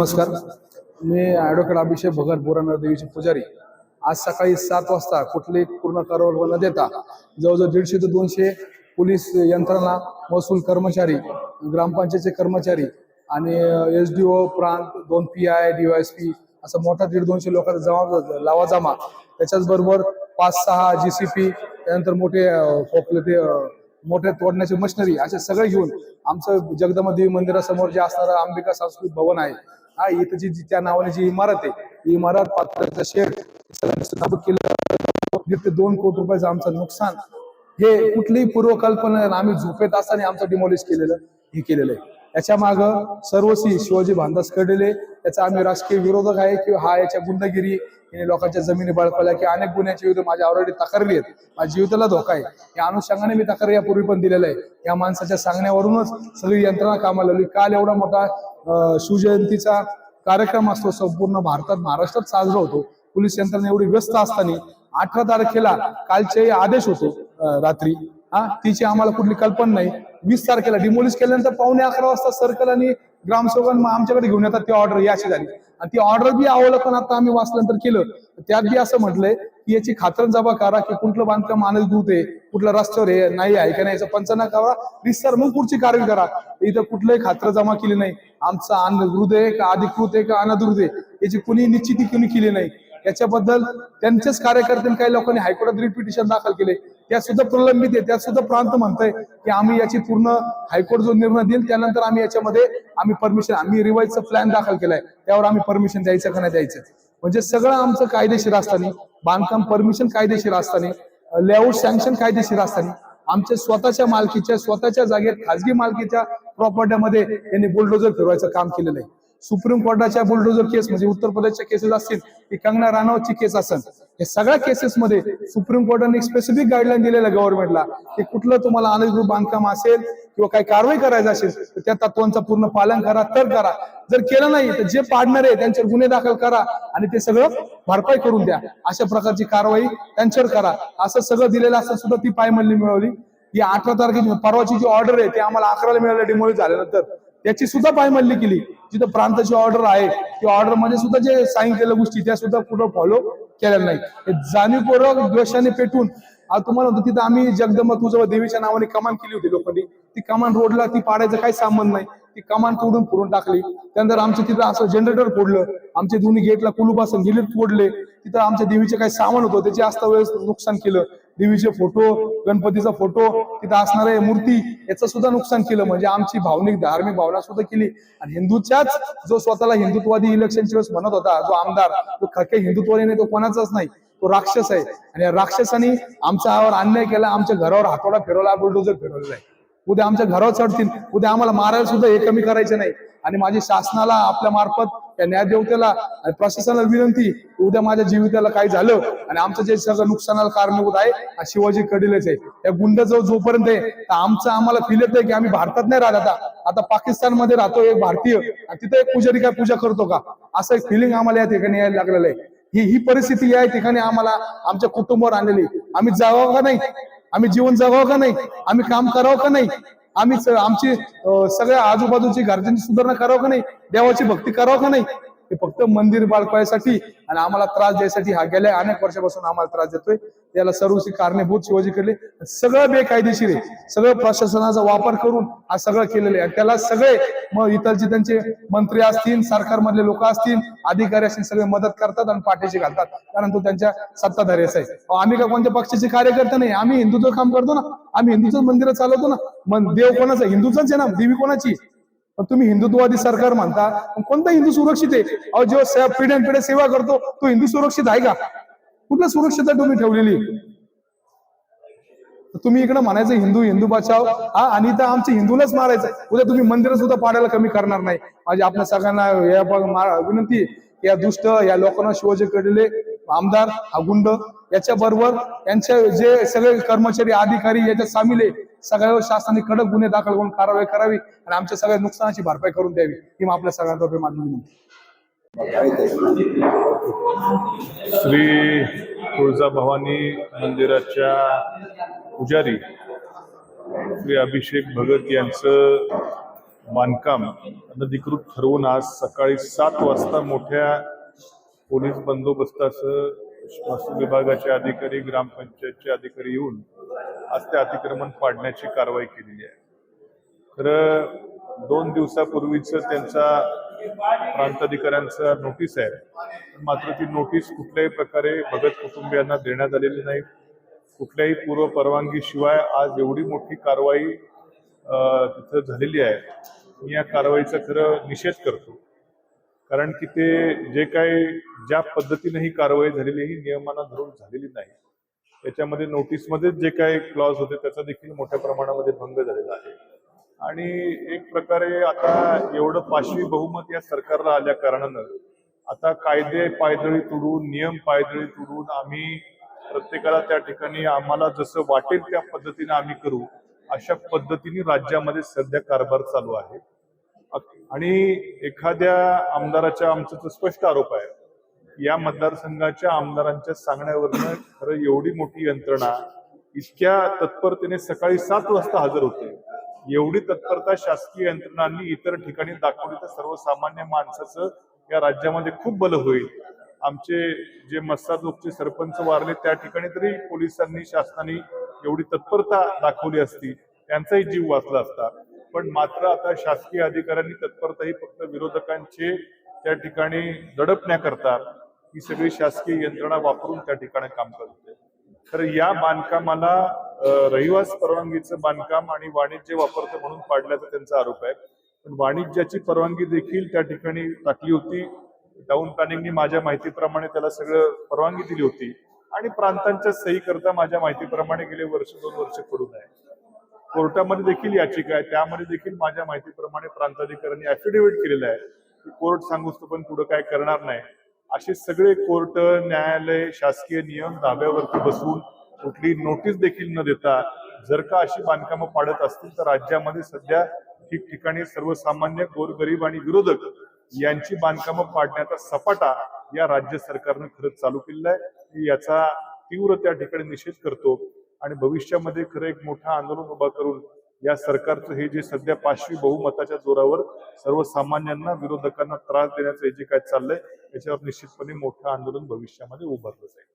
नमस्कार. मी ॲडव्होकेट अभिषेक भगत बोरानर देवीचे पुजारी. आज सकाळी सात वाजता कुठलीही पूर्ण कारवाई न देता जवळजवळ दीडशे ते दोनशे पोलीस यंत्रणा महसूल कर्मचारी ग्रामपंचायतचे कर्मचारी आणि एस डी ओ प्रांत दोन P I D S P असं मोठा दीड दोनशे लोकांचा जमा लावा जमा त्याच्याच बरोबर पाच सहा जी सी पी त्यानंतर मोठे ते मोठे तोडण्याची मशिनरी असे सगळे घेऊन आमचं जगदमा देवी मंदिरासमोर जे असणारं अंबिका सांस्कृतिक भवन आहे हा इथं जी जी- त्या नावाने जी इमारत आहे ही इमारत पात्राचा शेड सगळ्यांचं केलं. दीड ते दोन कोटी रुपयाचं आमचं नुकसान. हे कुठलीही पूर्वकल्पना आम्ही झोपेत असताना आमचं डिमॉलिश केलेलं हे केलेलं आहे. याच्या माग सर्वस्वी शिवाजी भांदास कडले याचा आम्ही राजकीय विरोधक आहे किंवा हा याच्या गुंडगिरी याने लोकांच्या जमिनी बळकवल्या की अनेक गुन्ह्याच्या विरुद्ध माझ्या ऑलरेडी तक्रारी आहेत. माझ्या जीविताला धोका आहे. या अनुषंगाने मी तक्रार यापूर्वी पण दिलेला आहे. या माणसाच्या सांगण्यावरूनच सगळी यंत्रणा कामाला लागली. काल एवढा मोठा शिवजयंतीचा कार्यक्रम असतो संपूर्ण भारतात महाराष्ट्रात साजरा होतो. पोलीस यंत्रणा एवढी व्यस्त असताना अठरा तारखेला कालचे आदेश होते रात्री. हा? तिची आम्हाला कुठली कल्पना नाही. वीस तारखेला डिमोलिश केल्यानंतर पावणे अकरा वाजता सर्कल आणि ग्रामसेवकांना आमच्याकडे घेऊन येतात ती ऑर्डर याची झाली आणि ती ऑर्डर बी अवलोकन आता आम्ही वाचल्यानंतर केलं. त्यात बी असं म्हटलंय की याची खातरजमा करा की कुठलं बांधकाम अनधिकृत आहे कुठलं रस्त्यावर आहे नाही आहे का नाही याचा पंचनामा करा. विस्तार मग पुढची कारवाई करा. इथं कुठलंही खात्र जमा केली नाही. आमचा अन्न आहे का अधिकृत आहे का अनधिकृत आहे याची कुणी निश्चिती कुणी केली नाही. याच्याबद्दल त्यांचेच कार्यकर्त्यांनी काही लोकांनी हायकोर्टात रिट पिटिशन दाखल केले. त्या सुद्धा प्रलंबित आहे. त्यात सुद्धा प्रांत म्हणतंय की आम्ही याची पूर्ण हायकोर्ट जो निर्णय देईल त्यानंतर आम्ही याच्यामध्ये आम्ही परमिशन आम्ही रिवाईजचा प्लॅन दाखल केलाय. त्यावर आम्ही परमिशन द्यायचं का नाही द्यायचं? म्हणजे सगळं आमचं कायदेशीर असताना बांधकाम परमिशन कायदेशीर असताना लेआउट सँक्शन कायदेशीर असताना आमच्या स्वतःच्या मालकीच्या स्वतःच्या जागेत खाजगी मालकीच्या प्रॉपर्ट्यामध्ये यांनी बुलडोजर फिरवायचं काम केलेलं आहे. सुप्रीम कोर्टाच्या बुलडोजर केस म्हणजे उत्तर प्रदेशच्या केसेस असतील की कंगना राणावतची केस असेल हे सगळ्या केसेसमध्ये सुप्रीम कोर्टाने एक स्पेसिफिक गाईडलाईन दिलेलं गव्हर्नमेंटला की कुठलं तुम्हाला अनधिकृत बांधकाम असेल किंवा काही कारवाई करायचं असेल तर त्या तत्वांचं पूर्ण पालन करा तर करा. जर केलं नाही तर जे पाडणार आहे त्यांच्यावर गुन्हे दाखल करा आणि ते सगळं भरपाई करून द्या. अशा प्रकारची कारवाई त्यांच्यावर करा. असं सगळं दिलेलं असं सुद्धा ती पायमल्ली मिळवली. ही अठरा तारखेची परवाची जी ऑर्डर आहे ती आम्हाला अकराला मिळाली डिमोलिश झाल्यानंतर. त्याची सुद्धा पायमल्ली केली. जिथं प्रांताची ऑर्डर आहे ती ऑर्डरमध्ये सुद्धा जे सांगितलेल्या गोष्टी त्या सुद्धा कुठं फॉलो केल्या नाही जाणीवपूर्वक द्वेषाने पेटून आज तुम्हाला म्हणतो तिथं आम्ही जगदंब तुझं देवीच्या नावाने कमान केली होती लोकांनी. ती कमान रोडला ती पाडायचं काही संबंध नाही. ती कमान तोडून फोडून टाकली. त्यानंतर आमच्या तिथं असं जनरेटर फोडलं. आमच्या दोन्ही गेटला कुलूप असं गिलीट फोडले तिथं आमच्या देवीचे काही सामान होतं त्याचे असता वेळेस नुकसान केलं. देवीचे फोटो गणपतीचा फोटो तिथं असणारे मूर्ती याचं सुद्धा नुकसान केलं. म्हणजे आमची भावनिक धार्मिक भावना सुद्धा केली. आणि हिंदूच्याच जो स्वतःला हिंदुत्वादी इलेक्शनच्या वेळेस म्हणत होता जो आमदार तो खके हिंदुत्वादी नाही तो कोणाचाच नाही तो राक्षस आहे. आणि या राक्षसाने आमच्यावर अन्याय केला आमच्या घरावर हातोडा फिरवला बुलडोजर फिरवलेला आहे उद्या आमच्या घरावर चढतील उद्या आम्हाला मारायला सुद्धा हे कमी करायचे नाही. आणि माझी शासनाला आपल्या मार्फत त्या न्यायदेवतेला आणि प्रशासनाला विनंती उद्या माझ्या जीविताला काही झालं आणि आमचं जे सगळं नुकसानाला कारणीभूत आहे हा शिवाजी कडिलेच आहे. त्या गुंड जो जोपर्यंत आहे तर आमचं आम्हाला फील येतंय की आम्ही भारतात नाही राहत आता. आता पाकिस्तानमध्ये राहतो एक भारतीय आणि तिथे एक पुजारी काय पूजा करतो का? असं एक फिलिंग आम्हाला या ठिकाणी यायला लागलेलं आहे. ही ही परिस्थिती या ठिकाणी आम्हाला आमच्या कुटुंबावर आणलेली आम्ही जावं का नाही? आम्ही जीवन जगावं का नाही? आम्ही काम करावं का नाही? आम्ही आमची सगळ्या आजूबाजूची घरच्यांची सुधारणा करावं का नाही? देवाची भक्ती करावं का नाही? हे फक्त मंदिर बाळकायसाठी आणि आम्हाला त्रास द्यायसाठी हा गेल्या. अनेक वर्षापासून आम्हाला त्रास देतोय. त्याला सर्वशी कारणीभूत शिवाजी कडले. सगळं बेकायदेशीर आहे. सगळं प्रशासनाचा वापर करून हा सगळं केलेलं आहे. त्याला सगळे मग इतरचे त्यांचे मंत्री असतील सरकारमधले लोक असतील अधिकारी असतील सगळे मदत करतात आणि पाठीशी घालतात. कारण तो त्यांच्या सत्ताधारी आहे. आम्ही का कोणत्या पक्षाचे कार्यकर्ते नाही? आम्ही हिंदूचं काम करतो ना. आम्ही हिंदूचं मंदिर चालवतो ना. मग देव कोणाचं हिंदूचाच आहे ना. देवी कोणाची? तुम्ही हिंदुत्ववादी सरकार म्हणता कोणता हिंदू सुरक्षित आहे? अहो जो पिढ्यान पिढ्या सेवा करतो तो हिंदू सुरक्षित आहे का? कुठल्या सुरक्षितता तुम्ही ठेवलेली? तुम्ही इकडे म्हणायचं हिंदू हिंदू बचाव. हा आणि तर आमचे हिंदूलाच मारायचं उद्या तुम्ही मंदिर सुद्धा पाडायला कमी करणार नाही. माझी आपल्या सगळ्यांना या विनंती या दुष्ट या लोकांना शिवाजी कडले आमदार हा गुंड याच्या बरोबर यांचे जे सगळे कर्मचारी अधिकारी याच्यात सामील आहे सगळ्या शासनाने कडक गुन्हे दाखल करून कारवाई करावी आणि आमच्या सगळ्या नुकसानाची भरपाई करून द्यावी. ही मग आपल्या सगळ्यांतर्फे माझी विनंती श्री तुळजाभवानी मंदिराच्या पुजारी श्री अभिषेक भगत यांचं बांधकाम अनधिकृत ठरवून आज सकाळी सात वाजता मोठ्या पोलीस बंदोबस्तासह महसूल विभागाचे अधिकारी ग्रामपंचायतचे अधिकारी येऊन आज ते अतिक्रमण पाडण्याची कारवाई केलेली आहे. खरं दोन दिवसापूर्वीच त्यांचा प्रांताधिकाऱ्यांचा नोटीस आहे. मात्र ती नोटीस कुठल्याही प्रकारे भगत कुटुंबियांना देण्यात आलेली नाही. कुठल्याही पूर्व परवानगी शिवाय आज एवढी मोठी कारवाई तिथं झालेली आहे. मी या कारवाईचा खरं निषेध करतो. कारण की ते जे काही ज्या पद्धतीने ही कारवाई झालेली ही नियमांना धरून झालेली नाही. त्याच्यामध्ये नोटीसमध्ये जे काही क्लॉज होते त्याचा देखील मोठ्या प्रमाणामध्ये भंग झालेला आहे. आणि एक प्रकारे आता एवढं पाचवी बहुमत या सरकारला आल्या कारणानं आता कायदे पायदळी तुडून नियम पायदळी तुडून आम्ही प्रत्येकाला त्या ठिकाणी आम्हाला जसं वाटेल त्या पद्धतीने आम्ही करू अशा पद्धतीने राज्यामध्ये सध्या कारभार चालू आहे. आणि एखाद्या आमदाराच्या आमचा तर स्पष्ट आरोप आहे या मतदारसंघाच्या आमदारांच्या सांगण्यावरनं खरं एवढी मोठी यंत्रणा इतक्या तत्परतेने सकाळी सात वाजता हजर होते. एवढी तत्परता शासकीय यंत्रणांनी इतर ठिकाणी दाखवली तर सर्वसामान्य माणसाचं या राज्यामध्ये खूप बल होईल. आमचे जे मस्साजोगचे सरपंच वारले त्या ठिकाणी तरी पोलिसांनी शासनाने एवढी तत्परता दाखवली असती. त्यांचाही जीव वाचला असता. पण मात्र आता शासकीय अधिकाऱ्यांनी तत्परता ही फक्त विरोधकांचे त्या ठिकाणी दडपण्याकरता ही सगळी शासकीय यंत्रणा वापरून त्या ठिकाणी काम करते. तर या बांधकामाला रहिवास परवानगीचं बांधकाम आणि वाणिज्य वापरतं म्हणून पाडल्याचा त्यांचा आरोप आहे. पण वाणिज्याची परवानगी देखील त्या ठिकाणी टाकली होती. टाऊन प्लॅनिंगनी माझ्या माहितीप्रमाणे त्याला सगळं परवानगी दिली होती. आणि प्रांतांच्या सही करता माझ्या माहितीप्रमाणे गेले वर्ष दोन वर्ष पडून आहे. कोर्टामध्ये देखील याचिका आहे. त्यामध्ये देखील माझ्या माहितीप्रमाणे प्रांताधिकाऱ्यांनी ऍफिडेव्हिट केलेलं आहे. की कोर्ट सांगूच पण पुढे काय करणार नाही. असे सगळे कोर्ट न्यायालय शासकीय नियम धाब्यावरती बसवून कुठली नोटीस देखील न देता जर का अशी बांधकामं पाडत असतील तर राज्यामध्ये सध्या ठिकठिकाणी सर्वसामान्य गोरगरीब आणि विरोधक यांची बांधकामं पाडण्याचा सपाटा या राज्य सरकारनं खरंच चालू केलेला आहे. याचा तीव्र त्या ठिकाणी निषेध करतो आणि भविष्यामध्ये खरं एक मोठं आंदोलन उभा करून या सरकारचं हे जे सध्या पाचवी बहुमताच्या जोरावर सर्वसामान्यांना विरोधकांना त्रास देण्याचं हे जे काय चाललंय याच्यावर निश्चितपणे मोठं आंदोलन भविष्यामध्ये उभारलं जाईल.